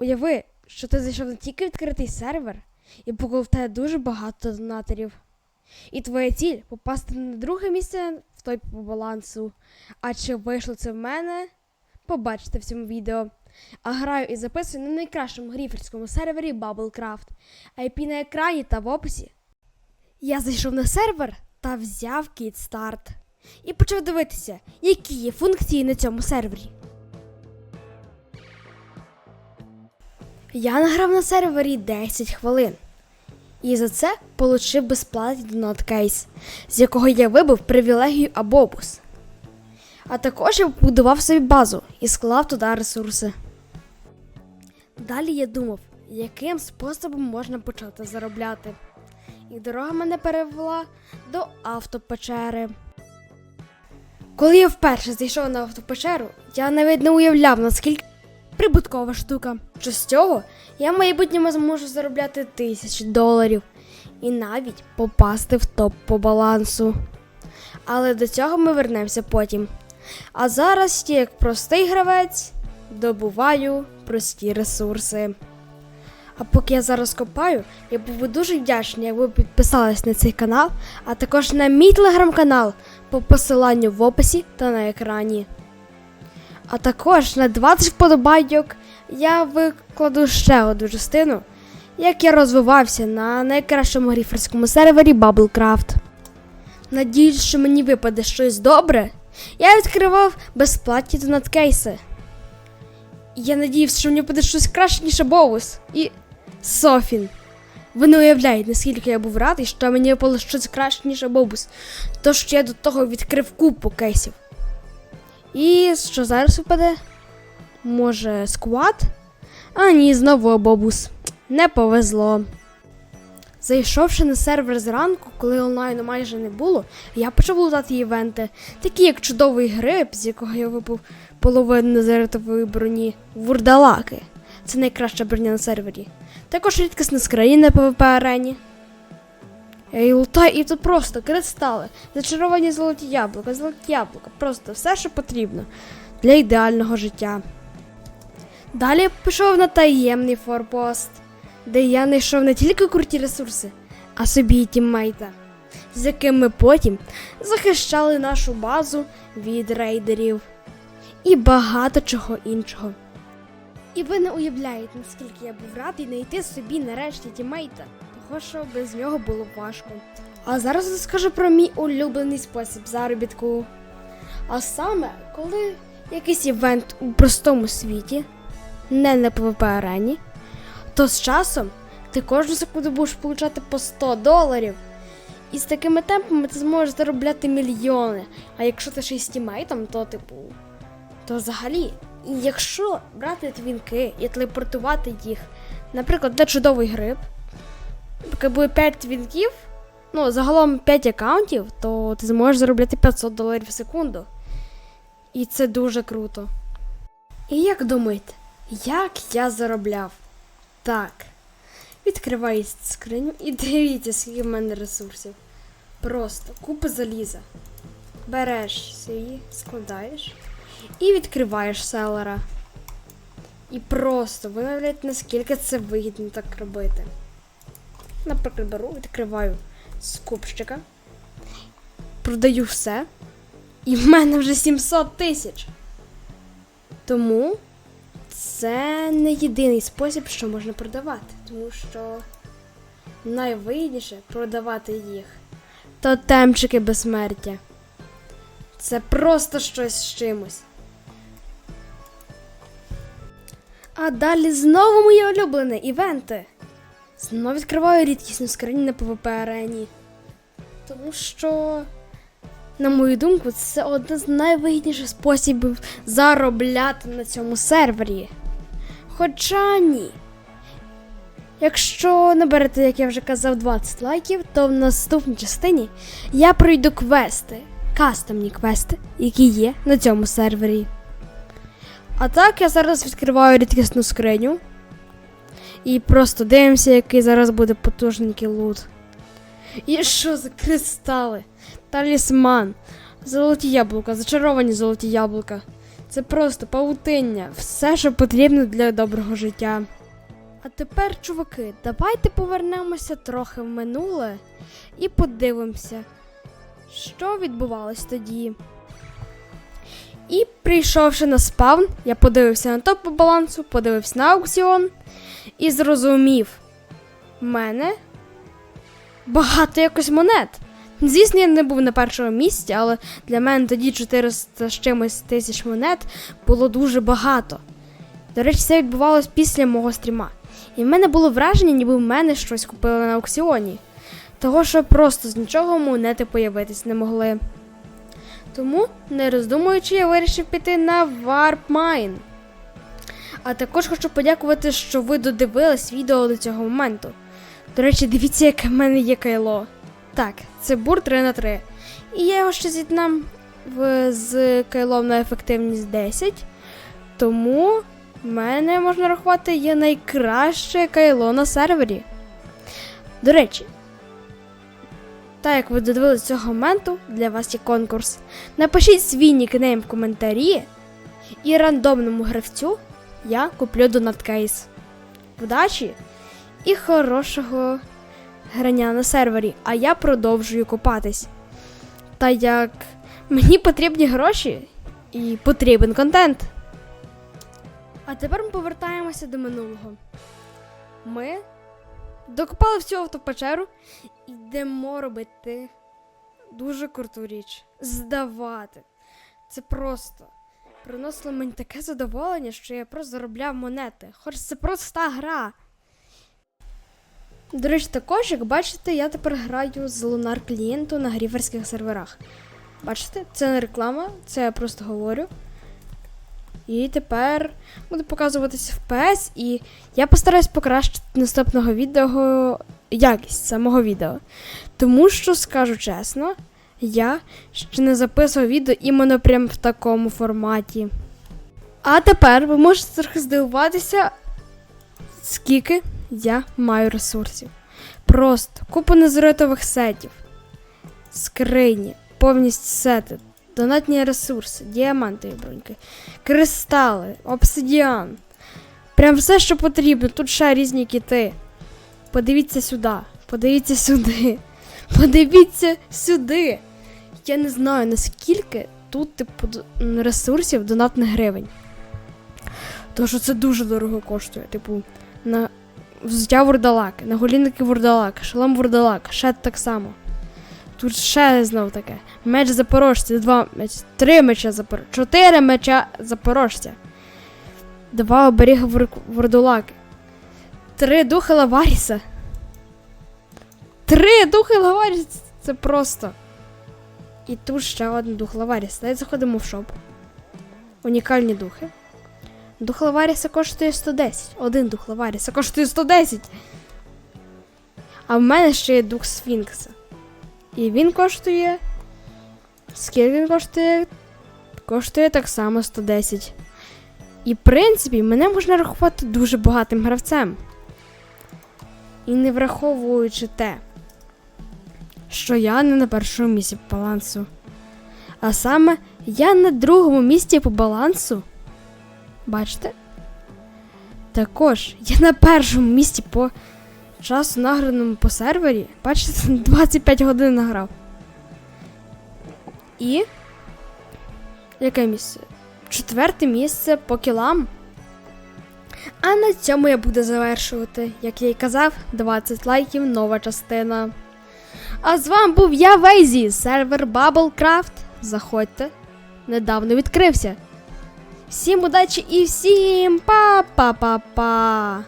Уяви, що ти зайшов на тільки відкритий сервер і в тебе дуже багато донаторів. І твоя ціль попасти на друге місце в той по балансу. А чи вийшло це в мене? Побачите в цьому відео. А граю і записую на найкращому гріферському сервері Bubblecraft. IP на екрані та в описі. Я зайшов на сервер та взяв Кідстарт. І почав дивитися, які є функції на цьому сервері. Я награв на сервері 10 хвилин. І за це отримав безплатний донаткейс, з якого я вибив привілегію Абобус. А також я побудував собі базу і склав туди ресурси. Далі я думав, яким способом можна почати заробляти. І дорога мене перевела до автопечери. Коли я вперше зайшов на автопечеру, я навіть не уявляв, наскільки прибуткова штука. Що з цього я в майбутньому зможу заробляти тисячі доларів і навіть попасти в топ по балансу. Але до цього ми вернемося потім. А зараз як простий гравець, добуваю прості ресурси. А поки я зараз копаю, я був би дуже вдячний, якби підписались на цей канал, а також на мій телеграм-канал по посиланню в описі та на екрані. А також на 20 вподобайок я викладу ще одну частину, як я розвивався на найкращому гріферському сервері Bubblecraft. Надіюсь, що мені випаде щось добре. Я відкривав безплатні донаткейси. Я надіявся, що мені буде щось краще, ніж Боус і Софін. Ви не уявляєте, наскільки я був радий, що мені випало щось краще, ніж Бобус. Тож я до того відкрив купу кейсів. І що зараз випаде? Може, сквад? А ні, знову Абобус. Не повезло. Зайшовши на сервер зранку, коли онлайну майже не було, я почав лутати івенти, такі як чудовий гриб, з якого я випав половину незаритової броні, вурдалаки. Це найкраща броня на сервері. Також рідкісна скриня на PvP арені. І лутай, і тут просто кристали, зачаровані золоті яблука, золоті яблука, просто все, що потрібно для ідеального життя. Далі я пішов на таємний форпост, де я знайшов не тільки круті ресурси, а собі і тіммейта, з яким ми потім захищали нашу базу від рейдерів і багато чого іншого. І ви не уявляєте, наскільки я був радий знайти собі нарешті тімейта, що без нього було важко. А зараз розкажу про мій улюблений спосіб заробітку. А саме, коли якийсь івент у простому світі, не на PvP арені, то з часом ти кожну секунду будеш получати по 100 доларів. І з такими темпами ти зможеш заробляти мільйони. А якщо ти ще й з тімейтом, то типу. То взагалі, якщо брати твінки і телепортувати їх, наприклад, для чудовий гриб, поки буде 5 твінків, ну, загалом 5 аккаунтів, то ти зможеш заробляти 500 доларів в секунду. І це дуже круто. І як думаєте, як я заробляв? Так. Відкриваю скриню і дивіться, скільки в мене ресурсів. Просто купа заліза. Береш свої, складаєш і відкриваєш селера. І просто ви уявляєте, наскільки це вигідно так робити. Наприклад, беру, відкриваю скупщика, продаю все, і в мене вже 700 тисяч. Тому це не єдиний спосіб, що можна продавати, тому що найвигідніше продавати їх. Тотемчики безсмертя. Це просто щось з чимось. А далі знову моє улюблене івенти. Знову відкриваю рідкісну скриню на PvP арені. Тому що, на мою думку, це один з найвигідніших способів заробляти на цьому сервері. Хоча ні. Якщо наберете, як я вже казав, 20 лайків, то в наступній частині я пройду квести, кастомні квести, які є на цьому сервері. А так я зараз відкриваю рідкісну скриню. І просто дивимося, який зараз буде потужненький лут. І що за кристали? Талісман, золоті яблука, зачаровані золоті яблука. Це просто павутиння, все, що потрібно для доброго життя. А тепер, чуваки, давайте повернемося трохи в минуле і подивимося, що відбувалось тоді. І прийшовши на спавн, я подивився на топ по балансу, подивився на аукціон і зрозумів, в мене багато якось монет. Звісно, я не був на першому місці, але для мене тоді 400 з чимось тисяч монет було дуже багато. До речі, це відбувалось після мого стріма. І в мене було враження, ніби в мене щось купили на аукціоні. Того, що просто з нічого монети появитись не могли. Тому, не роздумуючи, я вирішив піти на Warp Mine. А також хочу подякувати, що ви додивились відео до цього моменту. До речі, дивіться, яке в мене є кайло. Так, це бур 3 на 3 І я його ще з'єднам з кайлом на ефективність 10. Тому мене можна рахувати є найкраще кайло на сервері. До речі, так як ви додивились до цього моменту, для вас є конкурс. Напишіть свій нікнейм в коментарі, і рандомному гравцю я куплю донаткейс. Вдачі і хорошого грання на сервері, а я продовжую копатись. Та як мені потрібні гроші і потрібен контент. А тепер ми повертаємося до минулого. Ми докопали всю автопечеру йдемо робити дуже круту річ. Здавати. Це просто приносило мені таке задоволення, що я просто заробляв монети. Хоч це проста гра. До речі, також, як бачите, я тепер граю з лунар клієнту на гріферських серверах. Бачите, це не реклама, це я просто говорю. І тепер буде показуватися FPS, і я постараюсь покращити наступного відео якість самого відео. Тому що, скажу чесно, я ще не записував відео іменно прям в такому форматі. А тепер ви можете трохи здивуватися, скільки я маю ресурсів. Просто купу незритових сетів, скрині, повністю сети, донатні ресурси, діамантові броньки, кристали, обсидіан. Прям все, що потрібно. Тут ще різні кіти. Подивіться сюди, подивіться сюди, подивіться сюди. Я не знаю, наскільки тут типу ресурсів донатних гривень. Тому що це дуже дорого коштує. Типу, на взуття вурдалаки, на голінники вурдалак, шолом вурдалак, ще так само. Тут ще знов таке. Меч запорожця, два меч, три меча запорожця, чотири меча запорожця. Два оберіга вурдалаки. Три духи Лаваріса. Три духи Лаваріса. Це просто. І тут ще один дух Лаваріса. Давайте заходимо в шоп. Унікальні духи. Дух Лаваріса коштує 110. Один дух Лаваріса коштує 110. А в мене ще є дух Сфінкса. І він коштує. Скільки він коштує? Коштує так само 110. І в принципі, мене можна рахувати дуже багатим гравцем. І не враховуючи те, що я не на першому місці по балансу. А саме я на другому місці по балансу. Бачите? Також я на першому місці по часу награному по сервері. Бачите, 25 годин награв. І. Яке місце? Четверте місце по кілам. А на цьому я буду завершувати. Як я й казав, 20 лайків, нова частина. А з вами був я Вейзі, сервер Bubblecraft. Заходьте. Недавно відкрився. Всім удачі і всім па-па-па-па!